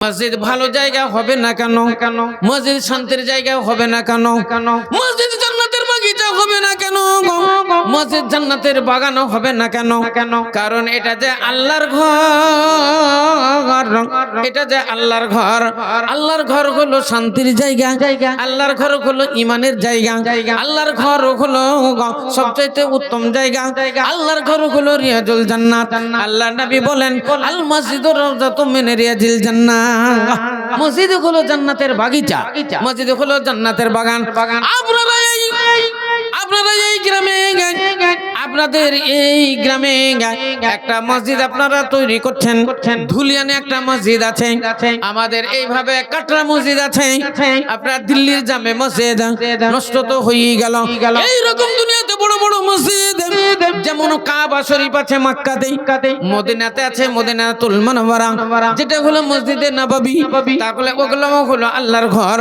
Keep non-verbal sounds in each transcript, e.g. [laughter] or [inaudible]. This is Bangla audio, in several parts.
মসজিদ ভালো জায়গা হবে না কেন? কেন? মসজিদ শান্তির জায়গা হবে না কেন? কেন? মসজিদ হবে না কেন মসজিদ জান্নাতের বাগানও হবে না কেন? কেন? কারণ এটা যে আল্লাহর ঘর। এটা যে আল্লাহর ঘর। আল্লাহর ঘর হলো শান্তির জায়গা। আল্লাহর ঘর হলো ইমানের জায়গা। আল্লাহর ঘর হলো সবচাইতে উত্তম জায়গা। আল্লাহর ঘর হলো রিয়াজুল জান্নাত। আল্লাহ নবী বলেন আল রাউজাতুম মিন রিয়াজিল জান্নাহ মসজিদ হলো জান্নাতের বাগিচা। মসজিদ হলো জান্নাতের বাগান। আপনারা গ্রামে আপনাদের এই গ্রামে একটা মসজিদ আপনারা তৈরি করছেন ধুলিয়ানে একটা মসজিদ আছে। আমাদের এইভাবে কাটরা মসজিদ আছে। আপনার দিল্লির জামে মসজিদ নষ্ট তো হয়েই গেল। এইরকম দুনিয়াতে বড় বড় মসজিদ। যেমন কাবা শরীফ আছে মক্কাতে মদিনাতে আছে মদিনাতুল মুনাওয়ারা। যেটা হলো মসজিদে নববী। তাহলে ওগুলো হলো আল্লাহর ঘর।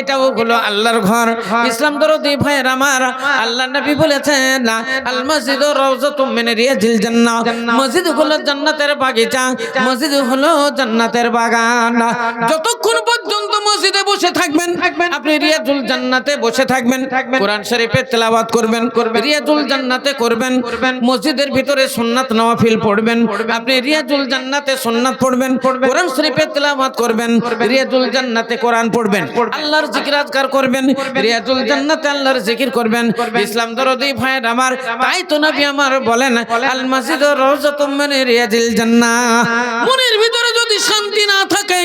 এটাও হলো আল্লাহর ঘর। ইসলাম দরদি ভাইয়ের আমার। আল্লাহ নবী বলেছেন, আল মসজিদ রওজাতুম মিন রিয়াজিল জান্নাহ। মসজিদ হলো জান্নাতের বাগিচা। মসজিদ হলো জান্নাতের বাগান। যতক্ষণ পর্যন্ত মসজিদে বসে থাকবেন, আপনি রিয়াজুল জান্নাতে বসে থাকবেন। কোরআন শরীফে তেলাওয়াত করবেন। রিয়াজুল জান্নাতে করবেন, মসজিদের ভিতরে সুন্নাত নওয়াফিল পড়বেন, আপনি রিয়াজুল জান্নাতে সুন্নাত পড়বেন, কোরআন শরীফে তেলাওয়াত করবেন, রিয়াজুল জান্নাতে কোরআন পড়বেন, আল্লাহর জিকির আজকার করবেন, রিয়াজুল জান্নাতে আল্লাহর জিকির করবেন, ইসলাম দরদি ভাইয়ের আমার, তাই তো নবী আমার বলেন আল মসজিদ রওজাতুম মিন রিয়াজিল জান্নাহ যদি শান্তি না থাকে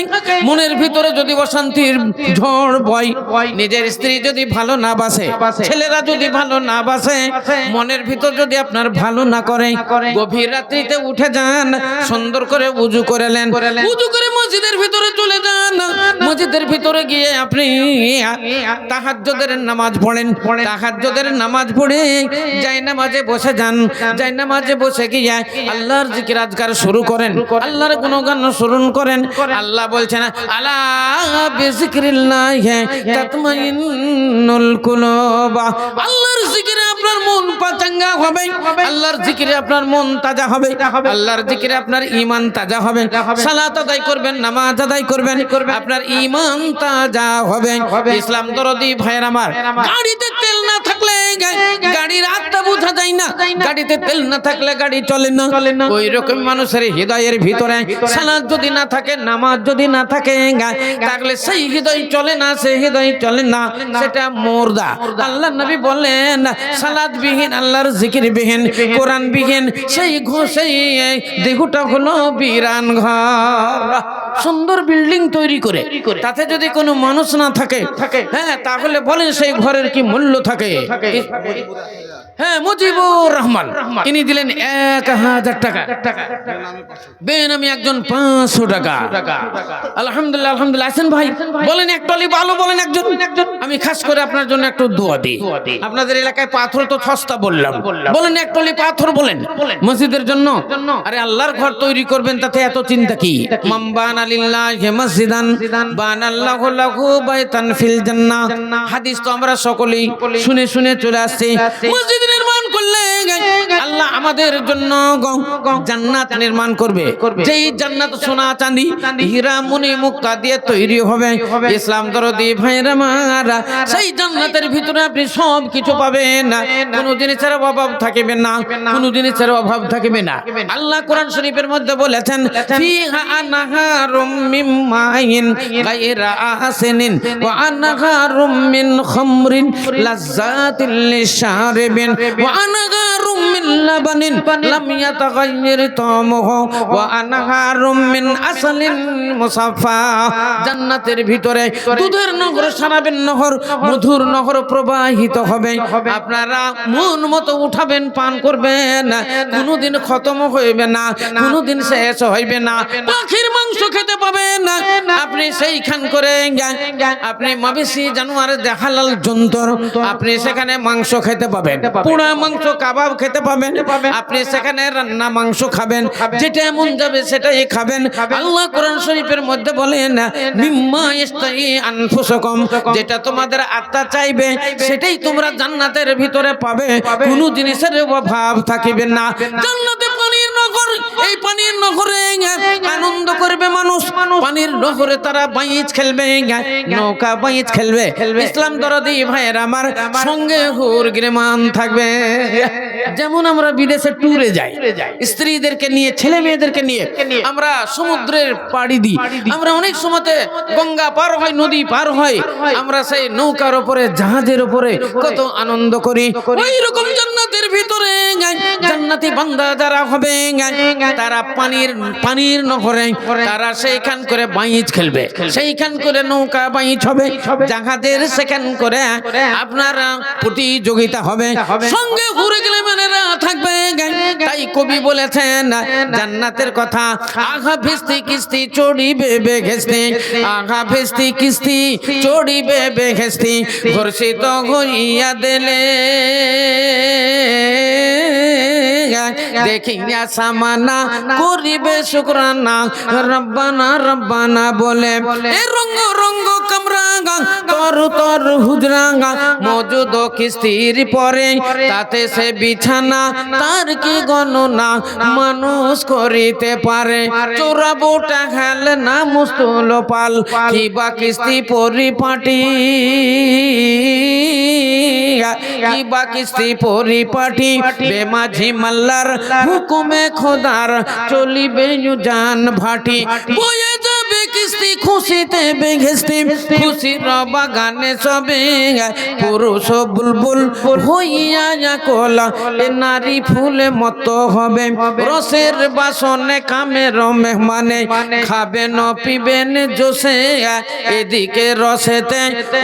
মনের ভিতরে যদি অশান্তির ঝড় বয় নিজের স্ত্রী যদি ভালো না বাসে ছেলেরা যদি ভালো না বাসে মনের ভিতর যদি আপনার ভালো না করে গভীর রাত্রিতে উঠে যান সুন্দর করে উজু করেলেন উজু করে মসজিদের ভিতরে চলে যান। মসজিদের ভিতরে গিয়ে আপনি তাহাজ্জুদের নামাজ পড়েন। তাহাজ্জুদের নামাজ পড়ে যাই নামাজে বসে যান। যাই নামাজে বসে গিয়ে আল্লাহর জিকির আজকার শুরু করেন। আল্লাহর গুণগান স্মরণ করেন। আল্লাহ বলছেন আলা বিজিক্রিল্লাহ তাতমাইন্নুল কুলুব। আল্লাহর জিকিরে আপনার মন পাচাঙ্গা হবে। আল্লাহর জিকিরে আপনার মন তাজা আদায় করবেন, নামাজ করবেন। আপনার ঈমান তাজা হবে। ইসলাম দরদি ভাইয়ের আমার, গাড়িতে তেল না থাকলে গাড়ির আত্মা বোঝা যায় না। গাড়িতে তেল না থাকলে গাড়ি চলে না। ওই রকম মানুষের হৃদয়ের ভিতরে সালাদ যদি না থাকে, নামাজ যদি না থাকে তাহলে সেই হৃদয় চলে না, সেই হৃদয় চলে না। সেটা মোরদা। আল্লাহ নবী বলেন সালাদ বিহীন আল্লাহর জিকির বিহীন কোরআন বিহীন সেই ঘো সেই দেহটা হলো বিরান ঘর। সুন্দর বিল্ডিং তৈরি করে। তাতে যদি কোনো মানুষ না থাকে হ্যাঁ তাহলে বলেন সেই ঘরের কি মূল্য থাকে? হ্যাঁ মুজিবুর রহমান। তিনি দিলেন এক হাজার টাকা। বেনামি একজন পাঁচশো টাকা। আলহামদুলিল্লাহ আলহামদুলিল্লাহ। আছেন ভাই বলেন এক টলি ভালো বলেন একজন। আমি খাস করে আপনার জন্য একটু দোয়া দিই। আপনাদের এলাকায় পাথর তো সস্তা বললাম। বলেন এক টলি পাথর বলেন। মসজিদের জন্য? আরে আল্লাহর ঘর তৈরি করবেন তাতে এত চিন্তা কি? মাম্বান আলিল্লাহ মসজিদান বান আল্লাহ লাহু বাইতান ফিল জান্নাহ। হাদিস তো আমরা সকলেই শুনে শুনে চলে আসছি। মসজিদ আমাদের জন্য জান্নাত নির্মাণ করবে। যেই জান্নাত সোনা চাঁদি হীরা মুনি মুক্তা দিয়ে তৈরি হবে। ইসলাম দরদি ভাইরা মারা সেই জান্নাতের ভিতরে আপনি সব কিছু পাবেন কোনো জিনিসের অভাব থাকবে না। কোনো জিনিসের অভাব থাকবে না। আল্লাহ কোরআন শরীফের মধ্যে বলেছেন ফিহা আনহারুম মিন মাইন গায়রা আসিনিন ওয়া আনহারুম মিন খামরিন লাজ্জাতিল লিশারিবিন। ওয়া আনহারুম লাম ইয়াতাগায়্যার তামুহু ওয়া আনহারুম মিন আসালিন মুসাফফা জান্নাতের ভিতরে দুধের নহর, সারাবেন নহর, মধুর নহর প্রবাহিত হবে। আপনারা মন মতো উঠাবেন, পান করবেন। কোনোদিন খতম হইবে না, কোনোদিন শেষ হইবে না। পাখির মাংস খেতে পাবেন। আপনি সেইখান করে আপনি মাবেশি জানোয়ার দেখালাল যন্ত্র, আপনি সেখানে মাংস খেতে পাবেন। পোড়া মাংস, কাবাব খেতে পাবেন। আপনি সেখানে রান্না মাংস খাবেন। যেটা এমন যাবে সেটাই খাবেন। আল্লাহ কোরআন শরীফের মধ্যে বলেন মিম্মা ইস্তাই আনফুসাকুম যেটা তোমাদের আত্মা চাইবে সেটাই তোমরা জান্নাতের ভিতরে পাবে। কোনো জিনিসের অভাব থাকিবে না। জান্নাতে পানির নগর এই পানির নহরে আনন্দ করবে মানুষ। পানির নহরে তারা বাইচ খেলবে নৌকা বাইচ খেলবে। ইসলাম দরদি ভাইয়ের আমার সঙ্গে হুর গ্রেমান থাকবে। যেমন আমরা বিদেশে ট্যুরে যাই, স্ত্রীদেরকে নিয়ে, ছেলে মেয়েদেরকে নিয়ে আমরা সমুদ্রের পাড়ি দিই। আমরা অনেক সময়তে গঙ্গা পার হয়, নদী পার হয়। আমরা সেই নৌকার উপরে জাহাজের উপরে কত আনন্দ করি। ওই রকম জান্নাতের ভিতরে জান্নাতি বান্দা যারা হবে তারা পানির পানির নহরে তারা সেইখান করে বাইচ খেলবে। সেইখান করে নৌকা বাইচ হবে। জাহাজের সেখান করে আপনার প্রতিযোগিতা হবে। সঙ্গে ঘুরে গেলে মেনেরা থাকবে তাই কবি বলেছেন, জান্নাতের কথা, আঘা ভেস্তি কিস্তি চড়ি চড়িবে বেঘেস্তি আঘা ভেস্তি কিস্তি চড়িবে বেঘেস্তি ঘর্ষিত হইয়া দিলে। দেখিয়া সামানা করিবে রব্বানা রব্বানা বলে রঙ্গ রঙ্গ তর তর হুজরাঙ্গা, মজুদ কিস্তির পরে তাতে সে বিছানা, তার কি গণনা মানুষ করিতে পারে? চোরাবো টাকাল না মুস্তুল পাল কিবা কিস্তি পরিপাটি? কিবা কিস্তি পরিপাটি? বেমাঝি মাল্লার হুকুমে খোদার চলিবে জান ভাটি। বয়ে কিস্তি খুশিতে বেঘেস্তি খুশির বাগানে সবে পুরুষ বুলবুল হইয়া কলা, এ নারী ফুলে মতো হবে। রসের বাসনে কামের মেহমানে খাবেন পিবেন জোসে এদিকে রসেতে,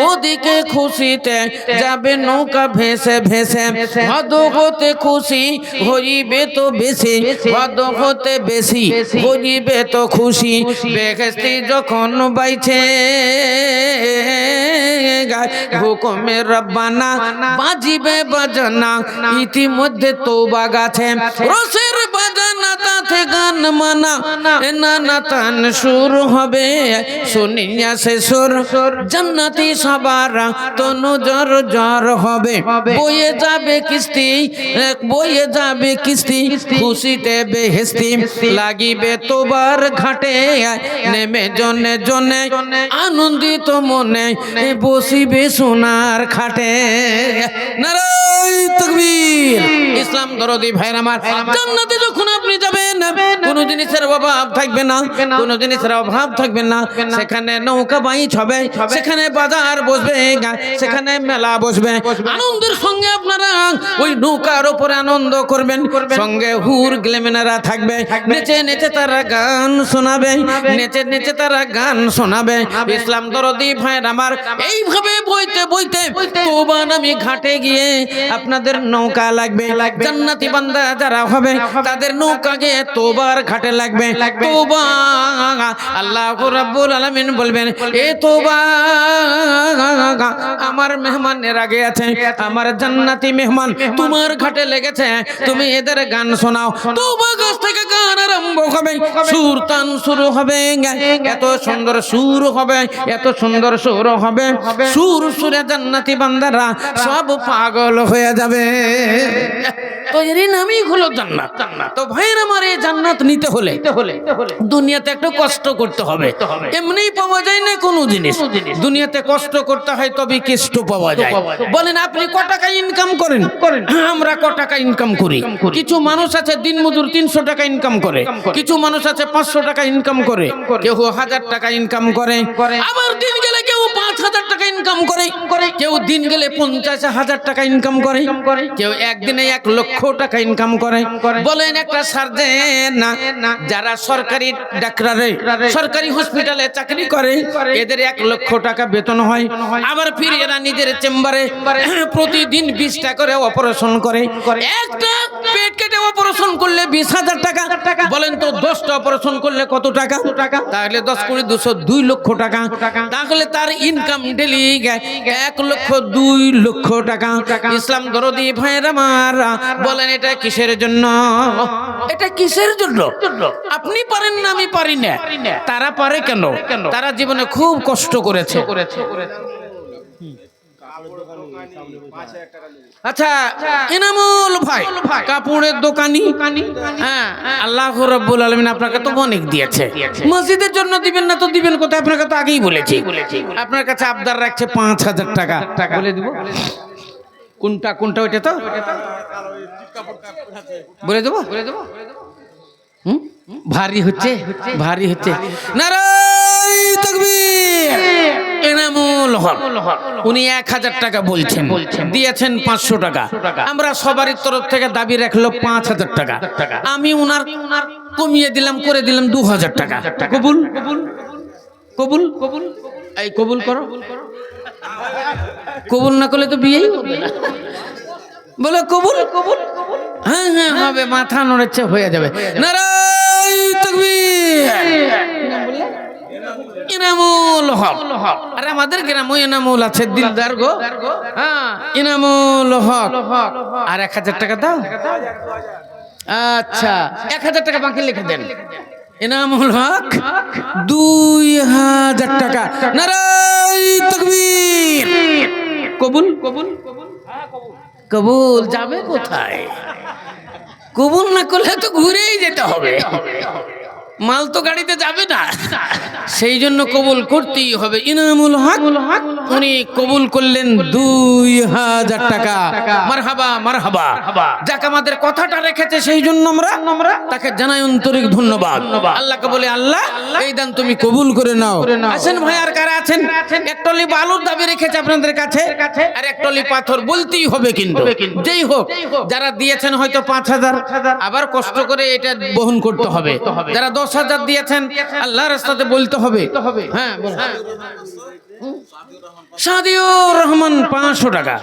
ওদিকে খুশিতে যাবে নৌকা ভেসে ভেসে। হদ হতে খুশি হইবে তো বেশি হদ হতে বেশি হইবে তো খুশি। বেহেস্তি যখন বাইছে হুকুমে রব্বানা, বাজিবে ইতিমধ্যে রসের বাজানা, তাতে গান মানা সুর হবে, শুনিয়া সে সুর। জান্নাতি সবার তনু জ্বর জ্বর হবে। যাবে কিস্তি বয়ে যাবে কিস্তি, খুশিতে বেহেস্তি লাগিবে তোবার ঘাটে, নেমে জনে জনে, আনন্দিত মনে বসিবে সোনার খাটে। নারাই তকবীর। ইসলাম দরদি ভাইরামার জান্নাতে যখন আপনি যাবেন কোন জিনিসের অভাব থাকবে না। কোন জিনিসের অভাব থাকবে না। সেখানে নৌকা বাইচ হবে সেখানে বাজার বসবে সেখানে মেলা বসবে। আনন্দের সঙ্গে আপনারা ওই নৌকার উপরে আনন্দ করবেন। সঙ্গে হুর গ্লেমেনারা থাকবে। নেচে নেচে তারা গান শোনাবে। নেচে নেচে তারা গান শোনাবে। ইসলাম দরদি ভাইয়ের আমার এইভাবে বইতে বইতে তোবান আমি ঘাটে গিয়ে আপনাদের নৌকা লাগবে। জান্নাতি বান্দা যারা হবে তাদের নৌকা গিয়ে তোবার ঘাটে লাগবে। তোবা। আল্লাহ রাব্বুল আলামিন বলবেন এ তোবা আমার মেহমানের আগে আছে আমার জান্নাতি মেহমান তোমার ঘাটে লেগেছে তুমি এদের গান শোনাও। তোবা গাছ থেকে গান আরম্ভ হবে সুর তান শুরু হবে এত সুন্দর সুর হবে এত সুন্দর সুর হবে। সুর সুরে জান্নাতি বান্দারা সব পাগল হয়ে যাবে। তো এর নামই হলো জান্নাত। তো ভাইয়ের আমার এই জান্নাত নিতে হলে দুনিয়াতে একটু কষ্ট করতে হবে। এমনিই পাওয়া যায় না কোনো জিনিস। দুনিয়াতে কষ্ট করতে হয় তবে কেষ্ট পাওয়া যায়। বলেন আপনি ক টাকা ইনকাম করেন? হ্যাঁ, আমরা ক টাকা ইনকাম করি। কিছু মানুষ আছে দিন মজুর তিনশো টাকা ইনকাম করে। কিছু মানুষ আছে পাঁচশো টাকা ইনকাম করে। কেউ হাজার টাকা ইনকাম করে। আবার দিন গেলে কেউ পাঁচ হাজার টাকা ইনকাম করে। কেউ দিন গেলে পঞ্চাশ হাজার টাকা ইনকাম করে। কেউ একদিনে এক লক্ষ টাকা ইনকাম করে। বলেন একটা সার্জেন না যারা সরকারি ডাক্তারে সরকারি হসপিটালে চাকরি করে এদের এক লক্ষ টাকা বেতন হয়। আবার ফিরে এরা নিজের চেম্বারে [coughs] প্রতিদিন বিশটা করে অপারেশন করে। একটা পেট কেটে অপারেশন করলে বিশ হাজার টাকা। বলেন তো দশটা অপারেশন করলে কত টাকা? তাহলে দশ কোটি দুশো দুই লক্ষ টাকা। তাহলে তার ইনকাম ডেলি এক লক্ষ দুই লক্ষ টাকা। ইসলাম দরদি ভাইয়ের আমার বলেন, এটা কিসের জন্য? এটা কিসের জন্য? আপনি পারেন না, আমি পারি না। তারা পারে কেন? তারা জীবনে খুব কষ্ট করেছে। আচ্ছা ইনামুল ভাই, কাপড়ের দোকানি হ্যাঁ আল্লাহ রব্বুল আলমিন আপনাকে তো অনেক দিয়েছে। মসজিদের জন্য দিবেন না তো দিবেন কোথায়? আপনাকে তো আগেই বলেছি। আপনার কাছে আবদার রাখছে পাঁচ হাজার টাকা। বলে দিব। কোনটা কোনটা ওইটা তো? বলে দেবো? বলে দেবো? ভারী হচ্ছে ভারী হচ্ছে। এনামুল হক। উনি এক হাজার টাকা বলছেন। দিয়েছেন পাঁচশো টাকা। আমরা সবারই তরফ থেকে দাবি রাখল পাঁচ হাজার টাকা। আমি উনার কমিয়ে দিলাম, করে দিলাম দু হাজার টাকা। কবুল? কবুল? কবুল? কবুল? এই কবুল করো। কবুল না করলে তো বিয়েই হবে না। বলে, কবুল? কবুল হ্যাঁ হ্যাঁ হবে, মাথা নড়েছে হয়ে যাবে। আমাদের গো। হ্যাঁ আর এক হাজার টাকা দাও। আচ্ছা এক হাজার টাকা বাকি লিখে দেন। ইনামুল হক। দুই হাজার টাকা। নারাই তকবীর। কবুল কবুল। কবুল যাবে কোথায়? কবুল না করলে তো ঘুরেই যেতে হবে। মাল তো গাড়িতে যাবে না। সেই জন্য কবুল করতেই হবে। ইনামুল হক উনি কবুল করলেন দুই হাজার টাকা। মারহাবা মারহাবা। যাকে আমাদের কথাটা রেখেছে সেই জন্য আমরা তাকে জানাই আন্তরিক ধন্যবাদ। আল্লাহকে বলে আল্লাহ এই দান তুমি কবুল করে নাও। আছেন ভাই আর কারা আছেন? একটলি বালুর দাবি রেখেছে আপনাদের কাছে। আর একটলি পাথর বলতেই হবে কিন্তু। যেই হোক যারা দিয়েছেন হয়তো পাঁচ হাজার। আবার কষ্ট করে এটা বহন করতে হবে। যারা দশ হাজার দিয়েছেন আল্লাহ রাস্তাতে বলতে হবে। হ্যাঁ সাদিউর রহমান পাঁচশো টাকা।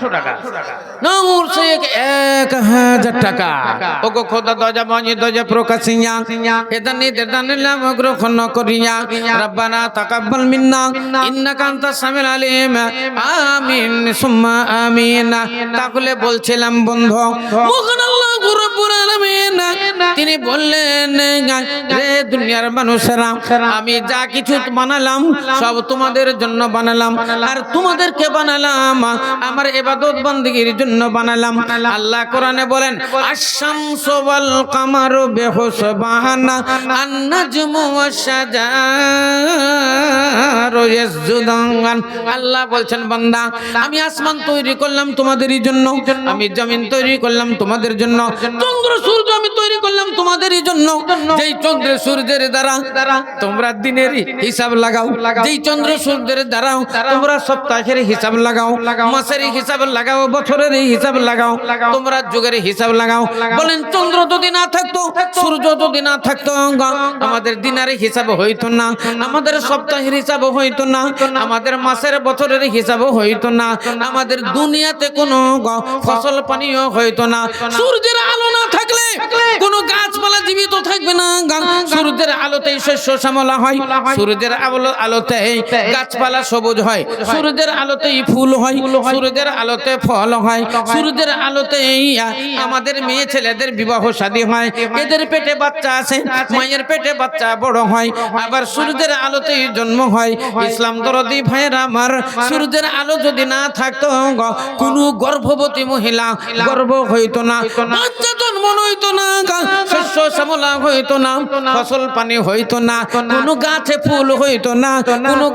নূর শেখ এক হাজার টাকা। ওগো খোদা দজা বাজি দজা প্রকাশিয়া। এদানি দেদানি লাম গ্রহণ করিয়া। রব্বানা তাকাব্বাল মিন্না। ইন্নাকা সামিল আলিম। আমিন। সুম্মা আমিন। তাহলে বলছিলাম বন্ধু তিনি বললেন রে দুনিয়ার মানুষেরা, আমি যা কিছু বানালাম, সব তোমাদের জন্য বানালাম। আর তোমাদেরকে বানালাম, আমার এবাদত বন্দীর জন্য বানালাম। আল্লাহ কোরআনে বলেন আশামসু ওয়াল কামারু বিহুসবাহানা আন-নাজমু ওয়াশ-শাজারু আল্লাহ বলছেন, বান্দা, আমি আসমান তৈরি করলাম তোমাদেরই জন্য, আমি জমিন তৈরি করলাম তোমাদের জন্য চন্দ্র সূর্য আমি তৈরি করলাম তোমাদেরই জন্য। যেই চন্দ্র সূর্যের দ্বারা তোমরা দিনের হিসাব লাগাও। যেই চন্দ্র সূর্যের দ্বারা তোমরা সপ্তাহের হিসাব লাগাও। মাসের হিসাব লাগাও বছরের হিসাব লাগাও। তোমরা যুগের হিসাব লাগাও। বলেন চন্দ্র যদি না থাকতো সূর্য যদি না থাকতো আমাদের দিনের হিসাব হইতো না। আমাদের সপ্তাহের হিসাব হইতো না। আমাদের মাসের বছরের হিসাব হইতো না। আমাদের দুনিয়াতে কোনো ফসল পানিও হইতো না। সূর্যের আলো না থাকলে কোনো গাছপালা জীবিত থাকবে না। সূর্যের শস্য শ্যামলা হয়। সূর্যের আলো আলোতে গাছপালা সবুজ হয়। সূর্যের ফুল হয়। সূর্যের আলোতে ফল হয়। সূর্যের আমাদের মেয়ে ছেলেদের বিবাহ হয়। এদের পেটে বাচ্চা আছে। মায়ের পেটে বাচ্চা বড় হয়। আবার সূর্যের আলোতেই জন্ম হয়। ইসলাম দরদি ভাইয়ের আমার। সূর্যের আলো যদি না থাকতো কোনো গর্ভবতী মহিলা গর্ভ হইতো না। বাচ্চা জন্ম হইতো না। না ফসল পানি হইতো না গাছে ফুল হইতো না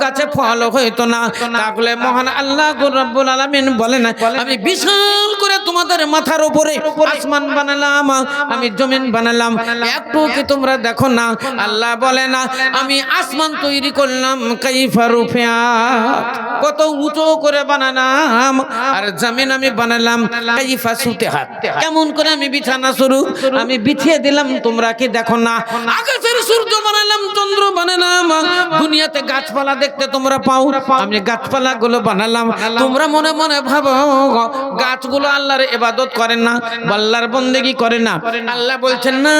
গাছে ফল হইতো না। তাহলে মহান আল্লাহ রব্বুল আলামিন বলেন, আমি বিশাল করে তোমাদের মাথার উপরে আসমান বানালাম, আমি জমিন বানালাম। একটু কি তোমরা দেখো না? আল্লাহ বলে না, আমি আসমান তৈরি করলাম, কাইফা রুফিয়াত কত উঁচু করে বানালাম, আর জমিন আমি বানালাম, কাইফা হাত কেমন করে আমি বিছানা শুরু আমি বিছিয়ে দিলাম, তোমরা কি দেখো না? আকাশের সূর্য বানালাম, চন্দ্র বানালাম। দুনিয়াতে গাছপালা দেখতে তোমরা পাও। আমি গাছপালা গুলো বানালাম। তোমরা মনে মনে ভাবো, গাছগুলো আল্লাহর ইবাদত করে না, আল্লাহর বন্দেগি করে না। আল্লাহ বলছেন, না,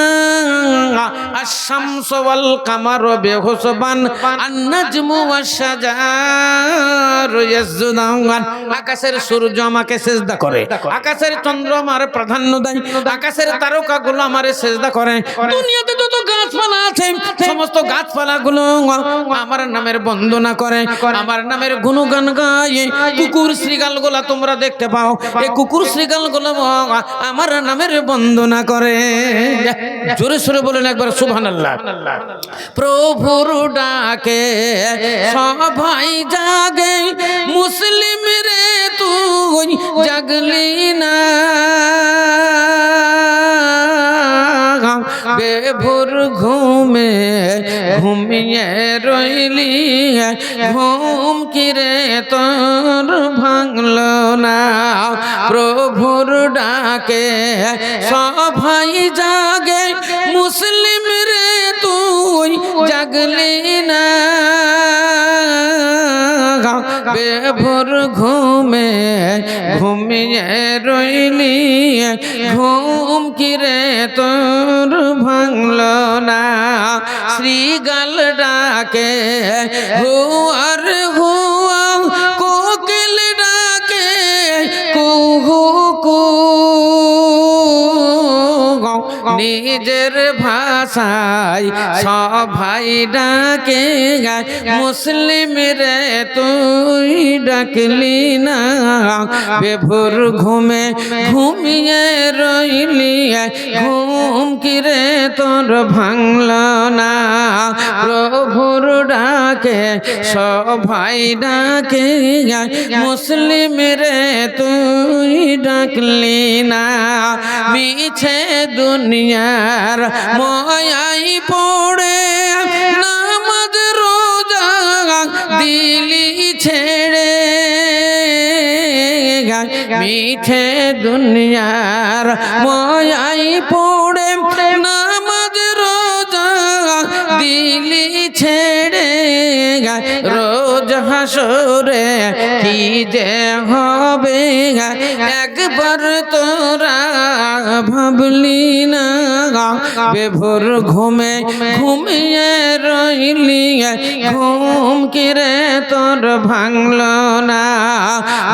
আশ-শামসু ওয়াল কামারু বিহুসবান, আন-নাজমু ওয়াশ-শাজারু ইয়াসজুদান আকাশের সূর্য আমাকে সেজদা করে। আকাশের চন্দ্র আমার প্রাধান্য দেয়। আকাশের তারকা পোকাগুলো আমারে সেজদা করে। দুনিয়াতে যত গাছপালা আছে, সমস্ত গাছপালা গুলো আমার নামের বন্দনা করে। আমার নামের গুণগান গায়ে কুকুর শ্রীগালগুলা তোমরা দেখতে পাও। এই কুকুর শ্রীগালগুলো আমার নামের বন্দনা করে। জোরে সোরে বলেন একবার সুবহান আল্লাহ প্রভুর ডাকে সবাই জাগে, মুসলিম রে তুই জাগলি না। বেভোর ঘুমে ঘুমিয়ে রইলি? ঘুম কিরে তোর ভাঙল না? প্রভুর ডাকে সবাই জাগে, মুসলিম রে তুই জাগলি বেভোর ঘুমে ঘুমিয়ে রইলি ঘুম কিরে তোর ভাঙল না? শ্রীগাল ডাকে হুয়ার হুয়া নিজের ভাষায় সবাই ডাকে মুসলিম রে তুই ডাকলি না, বেভোর ঘুমে ঘুমিয়ে রইলি, ঘুম কিরে তোর ভাঙল না? প্রভুর ডাকে সবাই ডাকে মুসলিম রে তুই ডাকলি না মিছে দুনিয়ার ময়াই পড়ে নামাজ রোজা দিলি ছেড়ে মিছে দুনিয়ার ময়াই পড়ে নামাজ রোজা দিলি ছেড়ে রোজ হাসরে কি যে হবে একবার তোরা বেভোর ঘুমে ঘুমিয়ে রইলি ঘুম কিরে তোর ভাঙল না?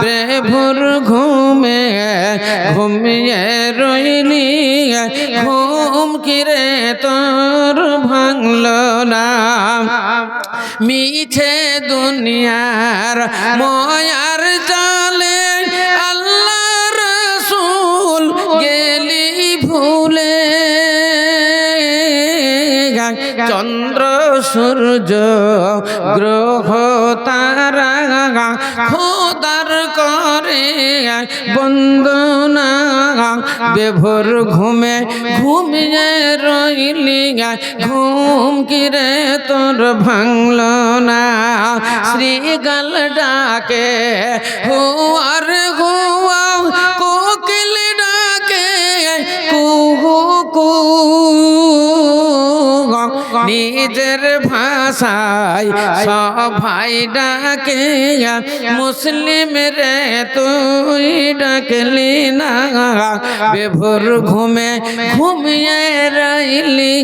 বেভোর ঘুমে ঘুমিয়ে রইলি ঘুম কিরে তোর ভাঙল না? মিছে দুনিয়ার ময়ার জালে সূর্য, গ্রহ তারা খোদার করে বন্দনা বেভোর ঘুমে ঘুমিয়ে রইলি ঘুম কিরে তোর ভাঙল না। শ্রীগাল ডাকে, হুয়ার হুয়া নিজের ভাষায় সবাই ডাকে মুসলিম রে তুই ডাকলি না। বেভোর ঘুমে ঘুমিয়ে রইলি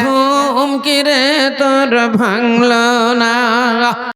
ঘুম কিরে তোর ভাঙল না?